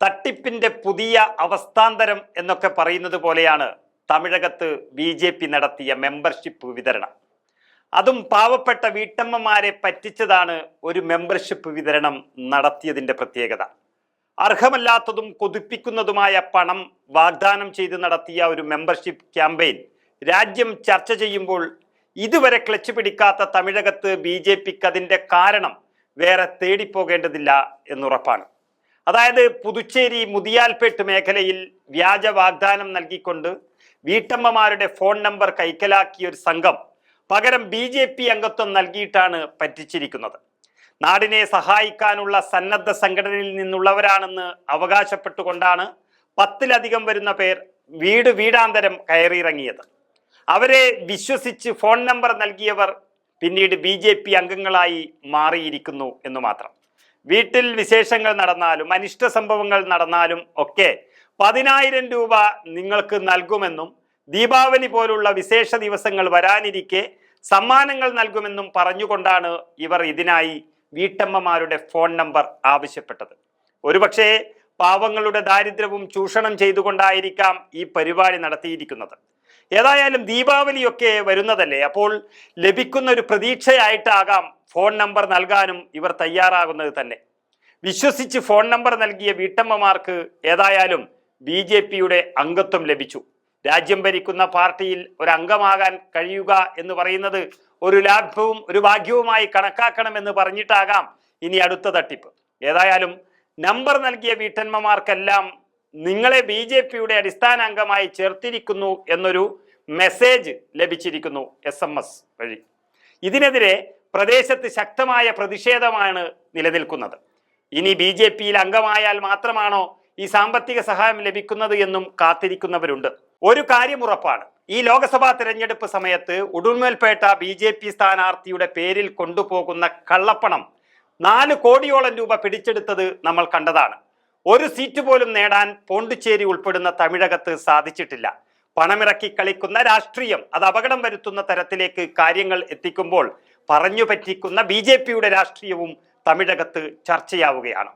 തട്ടിപ്പിന്റെ പുതിയ അവസ്ഥാന്തരം എന്നൊക്കെ പറയുന്നത് പോലെയാണ് തമിഴകത്ത് ബി ജെ പി നടത്തിയ മെമ്പർഷിപ്പ് വിതരണം. അതും പാവപ്പെട്ട വീട്ടമ്മമാരെ പറ്റിച്ചതാണ് ഒരു മെമ്പർഷിപ്പ് വിതരണം നടത്തിയതിന്റെ പ്രത്യേകത. അർഹമല്ലാത്തതും കൊതിപ്പിക്കുന്നതുമായ പണം വാഗ്ദാനം ചെയ്ത് നടത്തിയ ഒരു മെമ്പർഷിപ്പ് ക്യാമ്പയിൻ രാജ്യം ചർച്ച ചെയ്യുമ്പോൾ ഇതുവരെ ക്ലച്ച് പിടിക്കാത്ത തമിഴകത്ത് ബി ജെ പിക്ക് അതിന്റെ കാരണം വേറെ തേടിപ്പോകേണ്ടതില്ല എന്നുറപ്പാണ്. അതായത് പുതുച്ചേരി മുതിയാൽപേട്ട് മേഖലയിൽ വ്യാജ വാഗ്ദാനം നൽകിക്കൊണ്ട് വീട്ടമ്മമാരുടെ ഫോൺ നമ്പർ കൈക്കലാക്കിയ ഒരു സംഘം പകരം ബി ജെ പി അംഗത്വം നൽകിയിട്ടാണ് പറ്റിച്ചിരിക്കുന്നത്. നാടിനെ സഹായിക്കാനുള്ള സന്നദ്ധ സംഘടനയിൽ നിന്നുള്ളവരാണെന്ന് അവകാശപ്പെട്ടുകൊണ്ടാണ് പത്തിലധികം വരുന്ന പേർ വീട് വീടാന്തരം കയറിയിറങ്ങിയത്. അവരെ വിശ്വസിച്ച് ഫോൺ നമ്പർ നൽകിയവർ പിന്നീട് ബി അംഗങ്ങളായി മാറിയിരിക്കുന്നു എന്ന് മാത്രം. വീട്ടിൽ വിശേഷങ്ങൾ നടന്നാലും അനിഷ്ട സംഭവങ്ങൾ നടന്നാലും ഒക്കെ പതിനായിരം രൂപ നിങ്ങൾക്ക് നൽകുമെന്നും ദീപാവലി പോലുള്ള വിശേഷ ദിവസങ്ങൾ വരാനിരിക്കെ സമ്മാനങ്ങൾ നൽകുമെന്നും പറഞ്ഞുകൊണ്ടാണ് ഇവർ ഇതിനായി വീട്ടമ്മമാരുടെ ഫോൺ നമ്പർ ആവശ്യപ്പെട്ടത്. ഒരുപക്ഷേ പാവങ്ങളുടെ ദാരിദ്ര്യവും ചൂഷണം ചെയ്തുകൊണ്ടായിരിക്കാം ഈ പരിപാടി നടത്തിയിരിക്കുന്നത്. ഏതായാലും ദീപാവലിയൊക്കെ വരുന്നതല്ലേ? അപ്പോൾ ലഭിക്കുന്ന ഒരു പ്രതീക്ഷയായിട്ടാകാം ഫോൺ നമ്പർ നൽകാനും ഇവർ തയ്യാറാകുന്നത് തന്നെ. വിശ്വസിച്ച് ഫോൺ നമ്പർ നൽകിയ വീട്ടമ്മമാർക്ക് ഏതായാലും ബി ജെ പിയുടെ അംഗത്വം ലഭിച്ചു. രാജ്യം ഭരിക്കുന്ന പാർട്ടിയിൽ ഒരു അംഗമാകാൻ കഴിയുക എന്ന് പറയുന്നത് ഒരു ലാഭവും ഒരു ഭാഗ്യവുമായി കണക്കാക്കണമെന്ന് പറഞ്ഞിട്ടാകാം ഇനി അടുത്ത തട്ടിപ്പ്. ഏതായാലും നമ്പർ നൽകിയ വീട്ടമ്മമാർക്കെല്ലാം നിങ്ങളെ ബി ജെ പിയുടെ അടിസ്ഥാന അംഗമായി ചേർത്തിരിക്കുന്നു എന്നൊരു മെസ്സേജ് ലഭിച്ചിരിക്കുന്നു എസ് എം എസ് വഴി. ഇതിനെതിരെ പ്രദേശത്ത് ശക്തമായ പ്രതിഷേധമാണ് നിലനിൽക്കുന്നത്. ഇനി ബി ജെ പിയിൽ അംഗമായാൽ മാത്രമാണോ ഈ സാമ്പത്തിക സഹായം ലഭിക്കുന്നത് എന്നും കാത്തിരിക്കുന്നവരുണ്ട്. ഒരു കാര്യം ഉറപ്പാണ്. ഈ ലോക്സഭാ തിരഞ്ഞെടുപ്പ് സമയത്ത് ഉടുമൽപേട്ട ബി ജെ പി സ്ഥാനാർത്ഥിയുടെ പേരിൽ കൊണ്ടുപോകുന്ന കള്ളപ്പണം നാല് കോടിയോളം രൂപ പിടിച്ചെടുത്തത് നമ്മൾ കണ്ടതാണ്. ഒരു സീറ്റ് പോലും നേടാൻ പോണ്ടിച്ചേരി ഉൾപ്പെടുന്ന തമിഴകത്ത് സാധിച്ചിട്ടില്ല. പണമിറക്കി കളിക്കുന്ന രാഷ്ട്രീയം അത് അപകടം വരുത്തുന്ന തരത്തിലേക്ക് കാര്യങ്ങൾ എത്തിക്കുമ്പോൾ പറഞ്ഞു പറ്റിക്കുന്ന ബി രാഷ്ട്രീയവും തമിഴകത്ത് ചർച്ചയാവുകയാണ്.